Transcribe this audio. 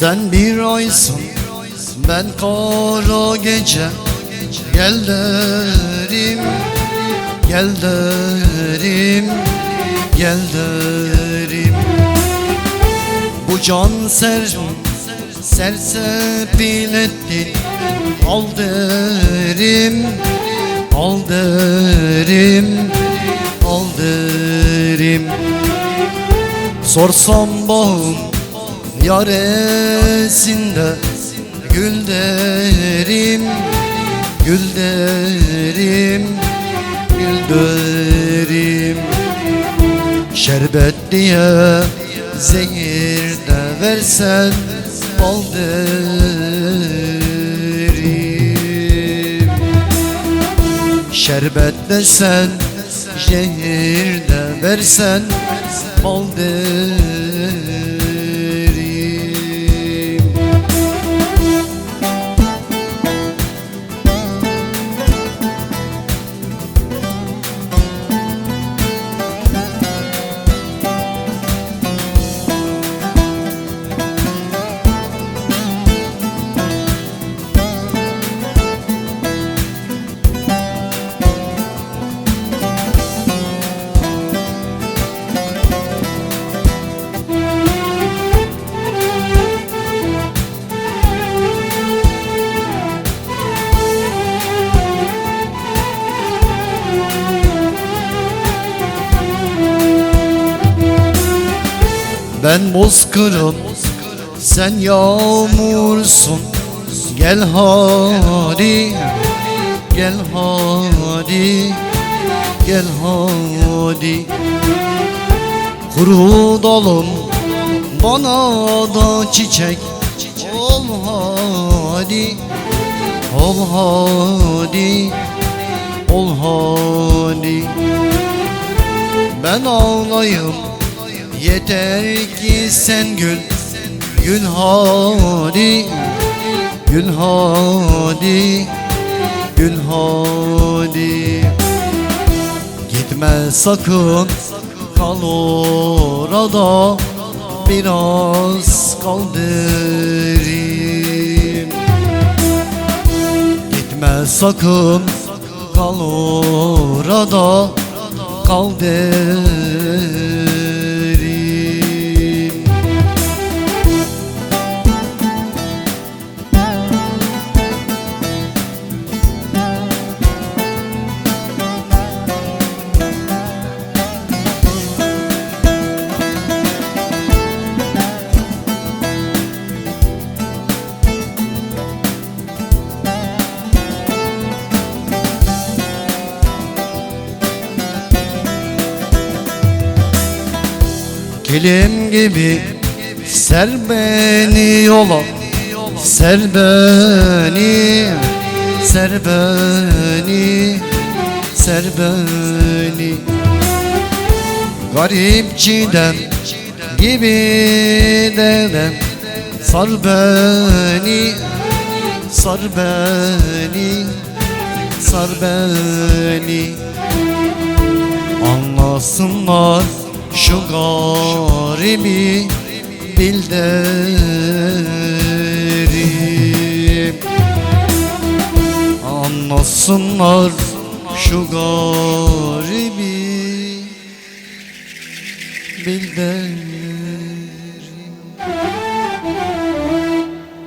Sen bir aysın ben kara gece. Gel derim Gel derim Gel derim. Bu can ser Sersepil ettin Al derim Al derim Al derim. Sorsam bağım Yaresinde Gül derim Gül derim Gül derim Şerbet diye Zehir de versen Bal derim. Şerbet desen Zehir de versen Bal derim Ben bozkırım Sen yağmursun. Gel hadi Gel hadi Gel hadi. Kuru dalım Bana da çiçek. Ol hadi Ol hadi Ol hadi. Ben ağlayım Yeter ki sen gül Gül hadi Gül hadi Gül hadi. Gitme sakın Kal orada Biraz kal derim Gitme sakın Kal orada Kal Kilim gibi ser beni yola Ser beni Ser beni Ser beni. Garip çiğdem gibi dedem Sar beni Sar beni Sar beni. Anlasınlar şu garibi bil derim. Anlasınlar şu garibi bil derim